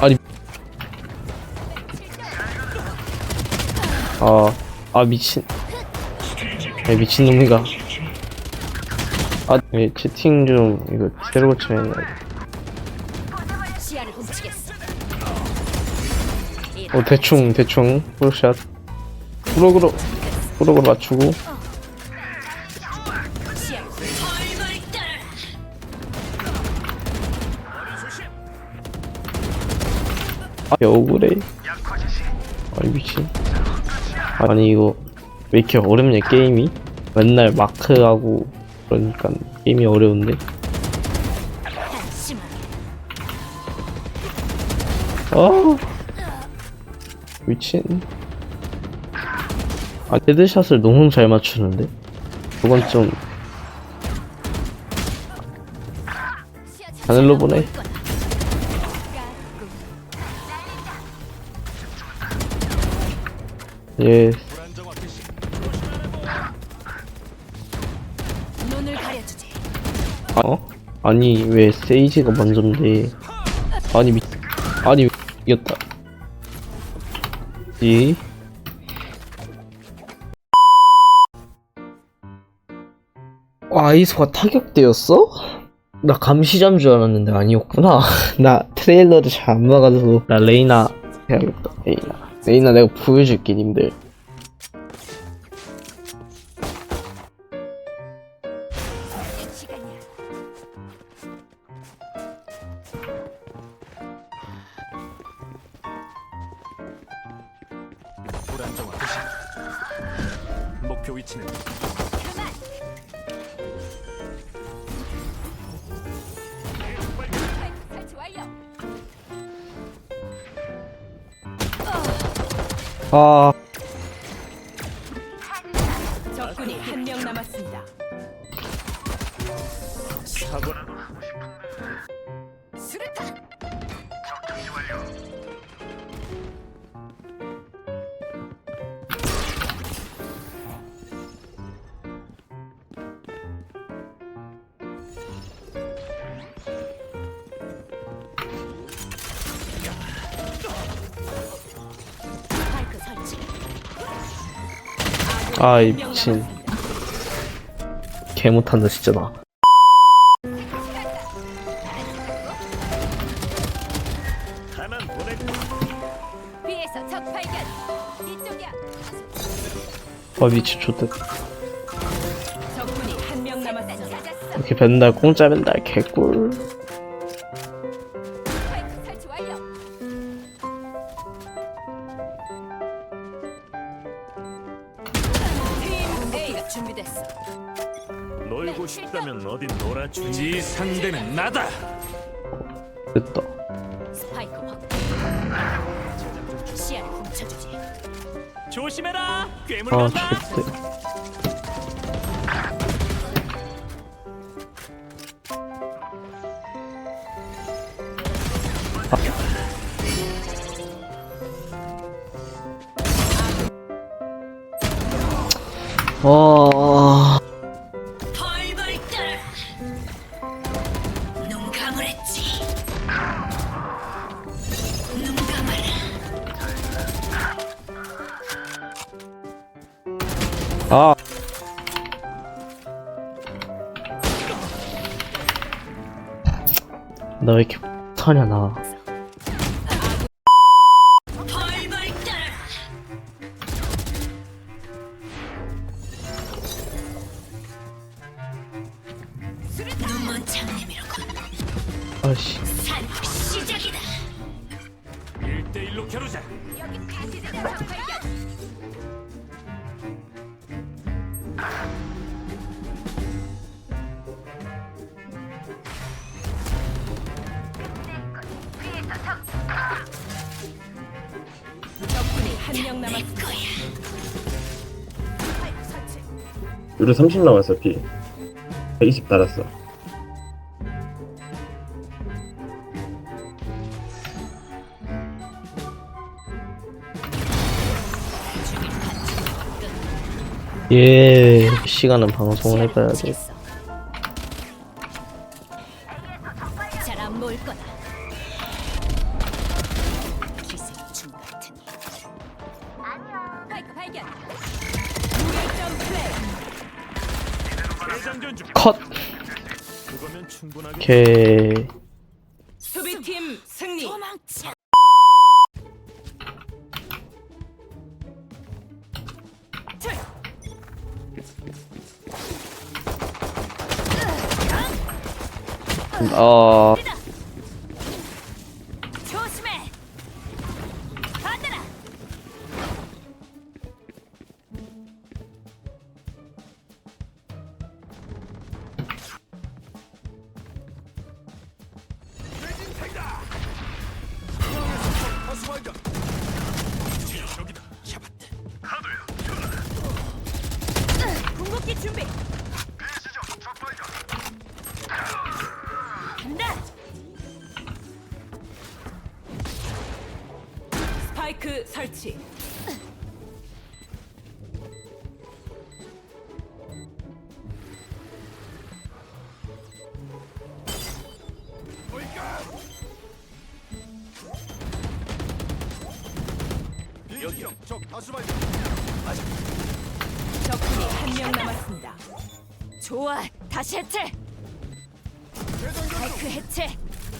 아니. 아, 아 미친. 아 미친놈이가? 아 예, 채팅 좀 이거 새로 고치면 시야를 훔치겠어. 어 대충 대충. 프로샷. 프로그로 프로그로 맞추고 아 억울해. 아니 미친. 아니 이거 왜 이렇게 어렵냐 게임이? 맨날 마크하고 그러니까 게임이 어려운데. 아 미친. 아 헤드샷을 너무 잘 맞추는데? 그건 좀. 하늘로 보내 예 눈을 가려주지. 어? 아니 왜 세이지가 먼저인데 아니 미 아니 이겼다 이 와, 아이소가 타격대였어? 나 감시자인 줄 알았는데 아니었구나. 나 트레일러를 잘 안 봐가지고. 나 레이나 해야겠다. 레이나. 레이나 내가 보여줄게, 님들. 목표 위치는 아, 아이 미친. 개 못한다 진짜 나. 가만 보내고 B에서 적 발견. 이쪽이야. 아 미친 좋대. 적군이 한 명 남았어. 찾았어. 이렇게 맨날 공짜 맨날 개꿀. 준비됐어. 놀고 싶다면 어딘 놀아주지. 네 상대는 나다. 됐다. 스파이크 확보. 시야를 훔쳐주지. 조심해라. 괴물 아 간다. 좋대. 감아라. 아. 나 왜 이렇게 못하냐 나. 아씨. 산 시작이다. 1대1로 겨루자. 여기 파티즈의 적 발견. 적군이 한 명 남았을 거야. 스파이크 설치. 우리 30 남았어 피120 달았어 예 시간은 방송을 해봐야 돼 잘안 컷 오케이 수비팀 승리. 도망쳐. 어, 조심해. 저기다. 설치. 여기요. 적 다수 발견. 적군이 한 명 남았습니다. 좋아, 다시 해체. 스파이크 해체.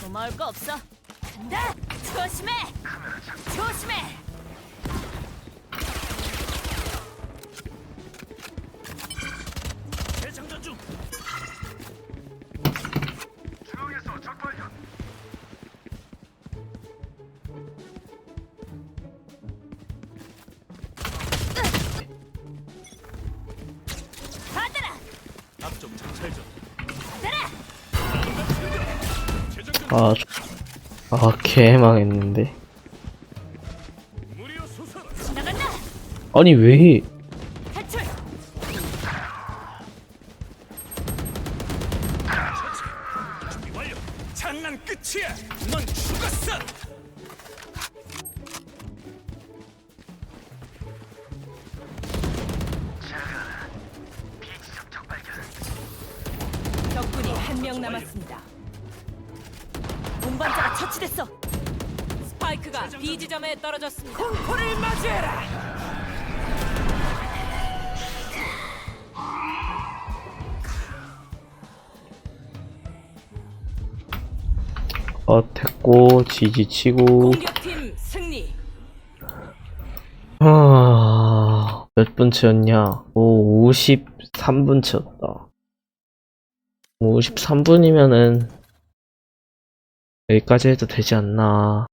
고마울 거 없어. 간다. 조심해. 조심해. 아, 저- 아, 개망했는데. 아니, 왜. 장난 끝이야. 넌 죽었어. 적군이 한 명 남았습니다. 운반자가 처치됐어. 스파이크가 B 지점에 떨어졌습니다. 공포를 맞이해라. 어, 됐고, 지지치고. 공격팀 승리. 아, 몇분 채였냐? 오, 53분 채웠다. 53분이면은, 여기까지 해도 되지 않나.